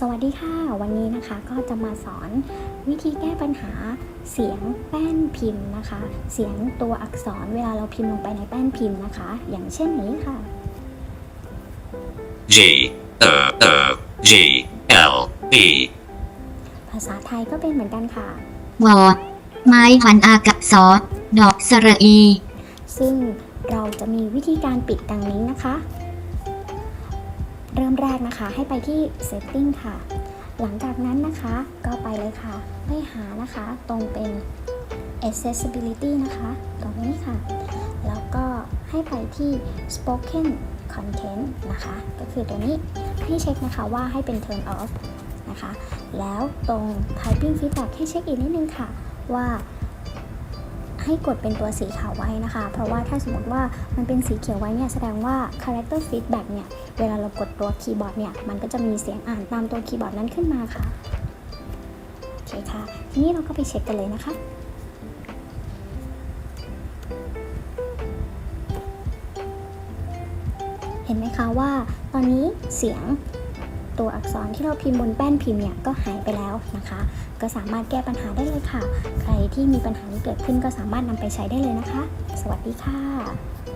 สวัสดีค่ะ วันนี้นะคะก็จะมาสอนวิธีแก้ปัญหาเสียงแป้นพิมพ์นะคะ เสียงตัวอักษรเวลาเราพิมพ์ลงไปในแป้นพิมพ์นะคะ อย่างเช่นนี้ค่ะ G E E G L E ภาษาไทยก็เป็นเหมือนกันค่ะวอดไม้หันอากับซอดอกสระอี ซึ่งเราจะมีวิธีการปิดดังนี้นะคะ เริ่มแรกนะคะ ให้ไปที่ setting ค่ะ หลังจากนั้นนะคะก็ไปเลยค่ะ ไปหานะคะ ตรงเป็น accessibility นะคะ ตรงนี้ค่ะ แล้วก็ให้ไปที่ spoken content นะคะ ก็คือตัวนี้ให้เช็คนะคะว่าให้เป็น turn off นะคะ แล้วตรง typing feedback ให้เช็คอีกนิดนึงค่ะว่า ให้กดเป็นตัวสีขาวไว้นะคะ เพราะว่าถ้าสมมติว่ามันเป็นสีเขียวไว้เนี่ยแสดงว่า character feedback เนี่ย เวลาเรากดตัวคีย์บอร์ดเนี่ย มันก็จะมีเสียงอ่านตามตัวคีย์บอร์ดนั้นขึ้นมาค่ะ โอเคค่ะ ทีนี้เราก็ไปเช็คกันเลยนะคะเห็นไหมคะว่าตอนนี้เสียง ตัวอักษรที่เราพิมพ์บนแป้นพิมพ์เนี่ยก็หายไปแล้วนะคะ ก็สามารถแก้ปัญหาได้เลยค่ะ ใครที่มีปัญหานี้เกิดขึ้นก็สามารถนำไปใช้ได้เลยนะคะ สวัสดีค่ะ